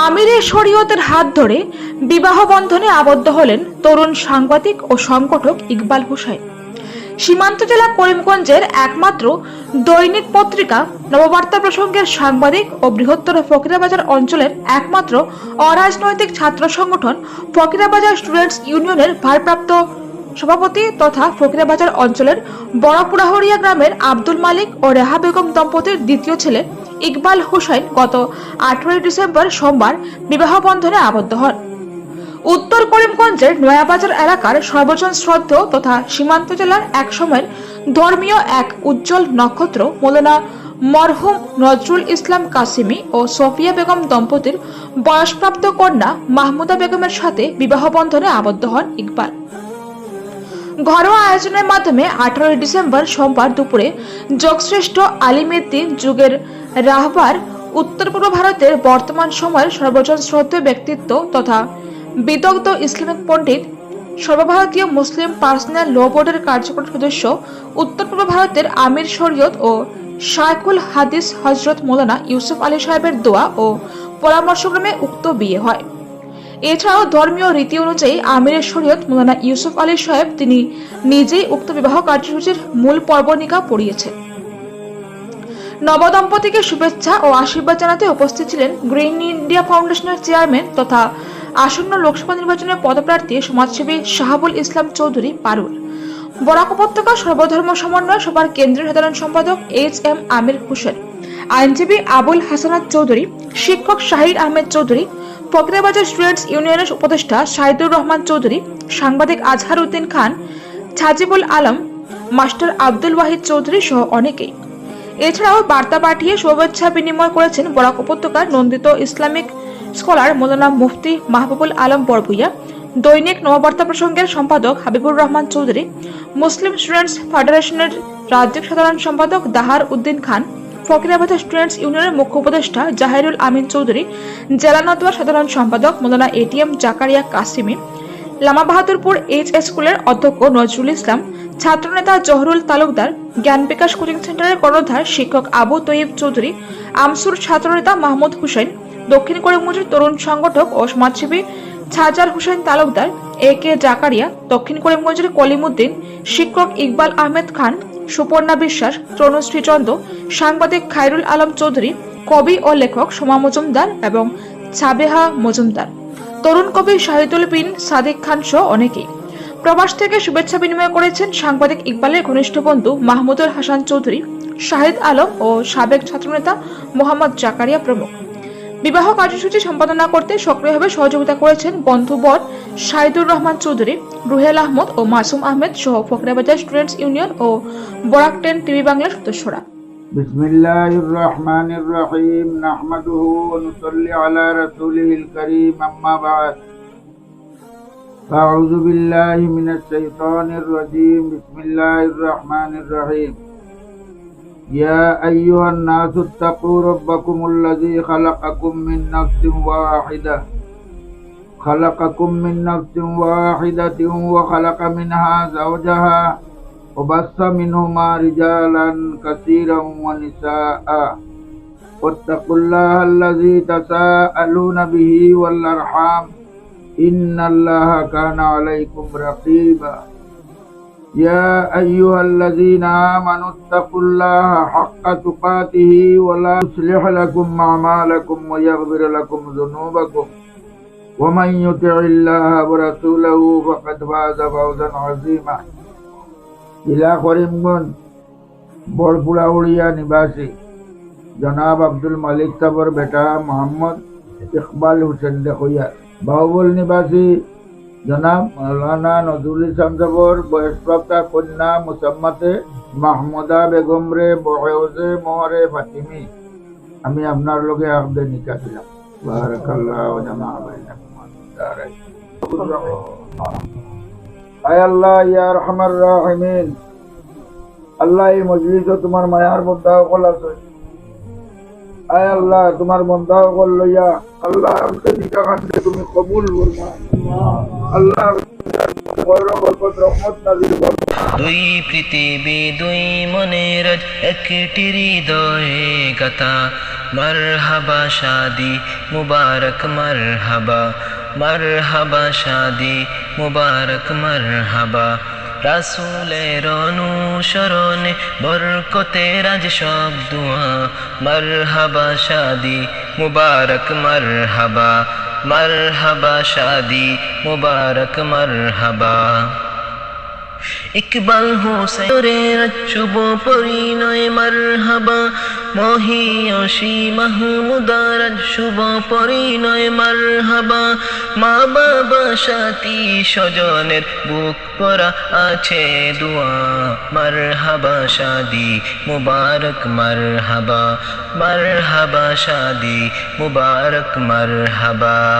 আমিরের শরীয়তের হাত ধরে বিবাহ বন্ধনে আবদ্ধ হলেন তরুণ সাংবাদিক ও সংগঠক ইকবাল হুসাইন। সীমান্ত জেলা করিমগঞ্জের একমাত্র দৈনিক পত্রিকা নববার্তা প্রসঙ্গের সাংবাদিক ও বৃহত্তর ফকিরাবাজার অঞ্চলের একমাত্র অরাজনৈতিক ছাত্র সংগঠন ফকিরাবাজার স্টুডেন্টস ইউনিয়নের ভারপ্রাপ্ত সভাপতি তথা ফকিরাবাজার অঞ্চলের বড়পুরাহরিয়া গ্রামের আব্দুল মালিক ও রেহা বেগম দম্পতির দ্বিতীয় ছেলে ইকবাল হুসাইন গত আঠারোই ডিসেম্বর সোমবার বিবাহ বন্ধনে আবদ্ধ হন। উত্তর করিমগঞ্জের নয়াবাজার এলাকার সর্বজন শ্রদ্ধ তথা সীমান্ত জেলার এক সময়ের ধর্মীয় এক উজ্জ্বল নক্ষত্র মৌলানা মরহুম নজরুল ইসলাম কাসিমি ও সফিয়া বেগম দম্পতির বয়সপ্রাপ্ত কন্যা মাহমুদা বেগমের সাথে বিবাহ বন্ধনে আবদ্ধ হন ইকবাল। ঘরোয়া আয়োজনের মাধ্যমে আঠারোই ডিসেম্বর সোমবার দুপুরে যোগশ্রেষ্ঠ আলিমেদ্দিন যুগের রাহবার উত্তর পূর্ব ভারতের বর্তমান সময়ের সর্বজন শ্রদ্ধেয় ব্যক্তিত্ব তথা বিদগ্ধ ইসলামিক পণ্ডিত, সর্বভারতীয় মুসলিম পার্সোনাল ল বোর্ডের কার্যকরী সদস্য, উত্তর পূর্ব ভারতের আমির শরীয়ত ও শায়খুল হাদিস হজরত মৌলানা ইউসুফ আলী সাহেবের দোয়া ও পরামর্শক্রমে উক্ত বিয়ে হয়। এছাড়াও ধর্মীয় রীতি অনুযায়ী আমিরের শরীয়ত মৌলানা ইউসুফ আলী সাহেব তিনি নিজেই উক্ত বিবাহ কার্যসূচির মূল পর্বনিকা পড়িয়েছেন নবদম্পতিকে শুভেচ্ছা ও আশীর্বাদ জানাতে উপস্থিত ছিলেন গ্রিন ইন্ডিয়া ফাউন্ডেশনের চেয়ারম্যান তথা আসন্ন লোকসভা নির্বাচনের পদপ্রার্থী সমাজসেবী শাহাবুল ইসলাম চৌধুরী পারুল। বরাক উপত্যকা সর্বধর্ম সমন্বয় সভার কেন্দ্রীয় সাধারণ সম্পাদক এইচ এম আমির হোসেন। আইনজীবী আবুল হাসানাত চৌধুরী, শিক্ষক শাহির আহমেদ চৌধুরী ফকরাবাজার স্টুডেন্টস ইউনিয়নের উপদেষ্টা শাহিদুর রহমান চৌধুরী, সাংবাদিক আজহার উদ্দিন খান, ছাজিবুল আলম, মাস্টার আব্দুল ওয়াহিদ চৌধুরী সহ অনেকেই। এছাড়াও বার্তা পাঠিয়ে শুভেচ্ছা বিনিময় করেছেন বরাক উপত্যকার নন্দিত ইসলামিক স্কলার মৌলানা মুফতি মাহবুবুল আলম বরভুইয়া, দৈনিক নববার্তা প্রসঙ্গের সম্পাদক হাবিবুর রহমান চৌধুরী, মুসলিম স্টুডেন্টস ফেডারেশনের রাজ্য সাধারণ সম্পাদক দাহার উদ্দিন খান ফকিরাবাদ স্টুডেন্টস ইউনিয়নের মুখ্য উপদেষ্টা জাহিরুল আমিন চৌধুরী, জেলা নদুয়া সাধারণ সম্পাদক Maulana ATM Zakaria Qasimi, Lama Bahadurpur H S স্কুলের অধ্যক্ষ নজরুল ইসলাম, ছাত্রনেতা জহরুল তালুকদার জ্ঞান বিকাশ কোচিং সেন্টারের কর্ণধার শিক্ষক আবু তৈয়ব চৌধুরী, আমসুর ছাত্রনেতা মাহমুদ হুসেন, দক্ষিণ করিমগঞ্জের তরুণ সংগঠক ও সমাজসেবী ছাজার হুসেন তালুকদার, এ কে জাকারিয়া, দক্ষিণ করিমগঞ্জের কলিমুদ্দিন, শিক্ষক ইকবাল আহমেদ খান সুপর্ণা বিশ্বাস, তনুশ্রী চন্দ্র সাংবাদিক খায়রুল আলম চৌধুরী, কবি ও লেখক সোমা মজুমদার এবং সাবেহা মজুমদার। তরুণ কবি শাহিদুল বিন সাদিক খান সহ অনেকেই। প্রবাস থেকে শুভেচ্ছা বিনিময় করেছেন সাংবাদিক ইকবালের ঘনিষ্ঠ বন্ধু মাহমুদুল হাসান চৌধুরী, শাহিদ আলম ও সাবেক ছাত্রনেতা মোহাম্মদ জাকারিয়া প্রমুখ। বিবাহ কার্যসূচি সম্পাদনা করতে সক্রিয়ভাবে সহযোগিতা করেছেন বন্ধুবর শাহিদুর রহমান চৌধুরী রুহেল আহমদ ও মাসুম আহমেদ সহ ফকরাবাজার স্টুডেন্টস ইউনিয়ন ও বরাক টেন টিভি বাংলার সদস্যরা بسم الله الرحمن الرحيم نحمده ونصلي على رسوله الكريم أما بعد أعوذ بالله من الشيطان الرجيم بسم الله الرحمن الرحيم يا أيها الناس اتقوا ربكم الذي خلقكم من نفس واحدة. خلقكم من نفس واحدة وخلق منها زوجها وبث منهما رجالا كثيرا ونساء. واتقوا الله الذي تساءلون به والأرحام. إن الله كان عليكم رقيبا. يا أيها الذين آمنوا اتقوا الله حق تقاته ولا يصلح لكم أعمالكم ويغفر لكم ذنوبكم ومن يطع الله ورسوله فقد فاز فوزا عظيما জেলা করিমগঞ্জ বড়পুরা উড়িয়া নিবাসী জনাব আব্দুল মালিক সাবর বেটা মোহাম্মদ ইকবাল হুসেন দেখইয়া বাহুবল নিবাসী জনাব মৌলানা নজরুল ইসলাম সাবর বয়সপ্রাপ্তা কন্যা মুসাম্মাতে মাহমুদা বেগম রে বয়সে মোহরে ফাতিমি। আমি আপনার লগে আবদে নিকা দিলাম। আল্লাহ, ইয়া রহমার রাহিমিন। আল্লাহ এই মজলিস তোমার মায়ার বন্ধা সকল আছে। আয় আল্লাহ, তোমার বন্ধা কল লইয়া। আল্লাহ আমাদের নিকা কাছে তুমি কবুল করবা। আল্লাহ দুই পৃথিবী, দুই মনের, একটি হৃদয়ে কথা মারহাবা শাদি, মুবারক মারহাবা। মারহাবা শাদি, মুবারক মারহাবা। রাসূলের অনুসরণে বরকতের আজ সব দুয়া। মারহাবা শাদি, মুবারক মারহাবা। মারহাবা শাদি, মুবারক মারহাবা। ইকবাল হোসেনের শুভ পরিণয় মারহাবা। মহিয়সী মাহমুদার শুভ পরিণয় মারহাবা। মা বাবা সাথী স্বজনের বুক পরা আছে দুয়া। মারহাবা শাদি মুবারক মারহাবা। মারহাবা শাদি মুবারক মারহাবা।